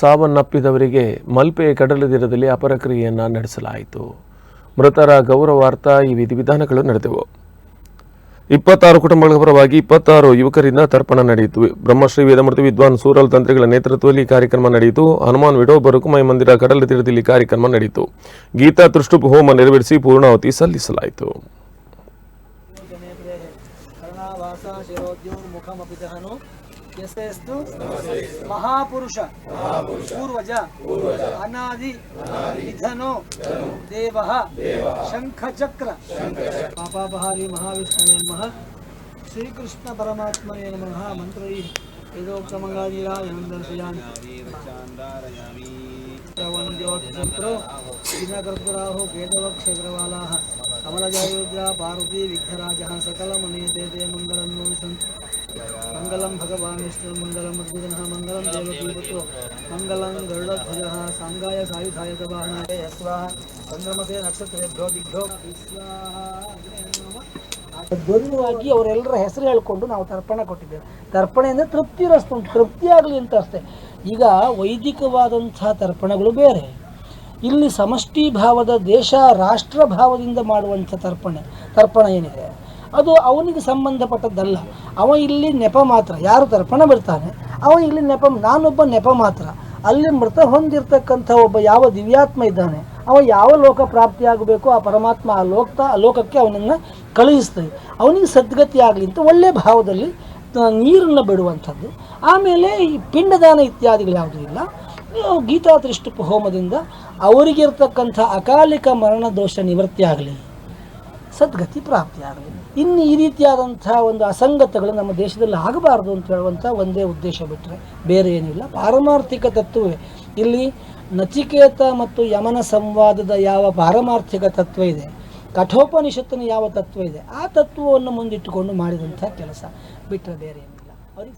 ಸಾವನ್ನಪ್ಪಿದವರಿಗೆ ಮಲ್ಪೆ ಕಡಲ ತೀರದಲ್ಲಿ ಅಪರಕ್ರಿಯೆಯನ್ನು ನಡೆಸಲಾಯಿತು. ಮೃತರ ಗೌರವಾರ್ಥ ಈ ವಿಧಿವಿಧಾನಗಳು ನಡೆದವು. ಇಪ್ಪತ್ತಾರು ಕುಟುಂಬಗಳ ಪರವಾಗಿ ಇಪ್ಪತ್ತಾರು ಯುವಕರಿಂದ ತರ್ಪಣ ನಡೆಯಿತು. ಬ್ರಹ್ಮಶ್ರೀ ವೇದಮೂರ್ತಿ ವಿದ್ವಾನ್ ಸೂರಲ್ ತಂತ್ರಿಗಳ ನೇತೃತ್ವದಲ್ಲಿ ಕಾರ್ಯಕ್ರಮ ನಡೆಯಿತು. ಹನುಮಾನ್ ವಿಡೋಬ ರುಕುಮೈ ಮಂದಿರ ಕಡಲ ತೀರದಲ್ಲಿ ಕಾರ್ಯಕ್ರಮ ನಡೆಯಿತು. ಗೀತಾ ತೃಷ್ಟುಪ್ ಹೋಮ ನೆರವೇರಿಸಿ ಪೂರ್ಣಾವತಿ ಸಲ್ಲಿಸಲಾಯಿತು. ಕರ್ಣಾವಾಸ ಶಿರೋದ್ಯೋರ್ಮುಖಮಪಿ ದಹನು ಯಸ್ತೆಸ್ತು ಮಹಾಪುರುಷ ಪೂರ್ವಜ ಅನಾದಿ ನಿಧನೋ ದೇವ ಶಂಖಚಕ್ರ ಪಾಪಾಪಹಾರಿ ಮಹಾವಿಷ್ಣುವೇ ನಮಃ ಶ್ರೀಕೃಷ್ಣ ಪರಮಾತ್ಮನೇ ನಮಃ ಮಂತ್ರೈ ವೇದೋಕ್ತಮಂಗಾದೀರಾಯ ದರ್ಶಯಾಮಿ ವಂದ್ಯೋತ್ಸಂತ್ರೋ ದಿನಕರ್ಪುರಾಹು ಕಮಲಜಾಯೋಧ್ಯ ಪಾರ್ವತಿ ವಿಘ್ನರಾಜ ಸಕಲಮನೆ ಮಂಗಳನ್ನೋ ಸಂತು ಮಂಗಲಂ ಭಗವಾನ್ ವಿಷ್ಣು, ಮಂಗಲಂ ಅದ್ಭುತನಃ ಮಂಗಲಂ ದೇವಕೀಪುತ್ರೋ ಮಂಗಲಂ ಗರುಡಧ್ವಜ, ಸಾಂಗಾಯ ಸಾಯುಧಾಯ ವಾಹನಾಯ ಯಸ್ವಾಹ. ನಕ್ಷತ್ರೇಭ್ಯೋ ದಿಗ್ಭ್ಯೋ. ಧ್ವನಿವಾಗಿ ಅವರೆಲ್ಲರ ಹೆಸರು ಹೇಳಿಕೊಂಡು ನಾವು ತರ್ಪಣ ಕೊಟ್ಟಿದ್ದೇವೆ. ತರ್ಪಣೆ ಅಂದರೆ ತೃಪ್ತಿ ರಸ್ತು ತೃಪ್ತಿ ಆಗಲಿ ಅಂತ ಅಷ್ಟೇ. ಈಗ ವೈದಿಕವಾದಂಥ ತರ್ಪಣಗಳು ಬೇರೆ. ಇಲ್ಲಿ ಸಮಷ್ಟಿ ಭಾವದ ದೇಶ ರಾಷ್ಟ್ರ ಭಾವದಿಂದ ಮಾಡುವಂಥ ತರ್ಪಣೆ, ತರ್ಪಣ ಏನಿದೆ? ಅದು ಅವನಿಗೆ ಸಂಬಂಧಪಟ್ಟದ್ದಲ್ಲ. ಅವ ಇಲ್ಲಿ ನೆಪ ಮಾತ್ರ. ಯಾರು ತರ್ಪಣ ಬರ್ತಾನೆ ಅವ ಇಲ್ಲಿ ನೆಪ, ನಾನೊಬ್ಬ ನೆಪ ಮಾತ್ರ. ಅಲ್ಲಿ ಮೃತ ಹೊಂದಿರತಕ್ಕಂಥ ಒಬ್ಬ ಯಾವ ದಿವ್ಯಾತ್ಮ ಇದ್ದಾನೆ, ಅವ ಯಾವ ಲೋಕ ಪ್ರಾಪ್ತಿಯಾಗಬೇಕು, ಆ ಪರಮಾತ್ಮ ಆ ಲೋಕ ಆ ಲೋಕಕ್ಕೆ ಅವನನ್ನು ಕಳುಹಿಸ್ತದೆ. ಅವನಿಗೆ ಸದ್ಗತಿ ಆಗಲಿ ಅಂತ ಒಳ್ಳೆಯ ಭಾವದಲ್ಲಿ ನೀರನ್ನು ಬಿಡುವಂಥದ್ದು. ಆಮೇಲೆ ಈ ಪಿಂಡದಾನ ಇತ್ಯಾದಿಗಳು ಯಾವುದೂ ಇಲ್ಲ. ಗೀತಾ ತ್ರಿಷ್ಟುಪ ಹೋಮದಿಂದ ಅವರಿಗಿರ್ತಕ್ಕಂಥ ಅಕಾಲಿಕ ಮರಣ ದೋಷ ನಿವೃತ್ತಿ ಆಗಲಿ, ಸದ್ಗತಿ ಪ್ರಾಪ್ತಿಯಾಗಲಿ ಇನ್ನು ಈ ರೀತಿಯಾದಂಥ ಒಂದು ಅಸಂಗತಗಳು ನಮ್ಮ ದೇಶದಲ್ಲಿ ಆಗಬಾರ್ದು ಅಂತ ಹೇಳುವಂಥ ಒಂದೇ ಉದ್ದೇಶ ಬಿಟ್ಟರೆ ಬೇರೆ ಏನಿಲ್ಲ. ಪಾರಮಾರ್ಥಿಕ ತತ್ವವೇ. ಇಲ್ಲಿ ನಚಿಕೇತ ಮತ್ತು ಯಮನ ಸಂವಾದದ ಯಾವ ಪಾರಮಾರ್ಥಿಕ ತತ್ವ ಇದೆ, ಕಠೋಪನಿಷತ್ತಿನ ಯಾವ ತತ್ವ ಇದೆ, ಆ ತತ್ವವನ್ನು ಮುಂದಿಟ್ಟುಕೊಂಡು ಮಾಡಿದಂಥ ಕೆಲಸ ಬಿಟ್ಟರೆ ಬೇರೆ ಏನಿಲ್ಲ. ಅವರಿಗೆ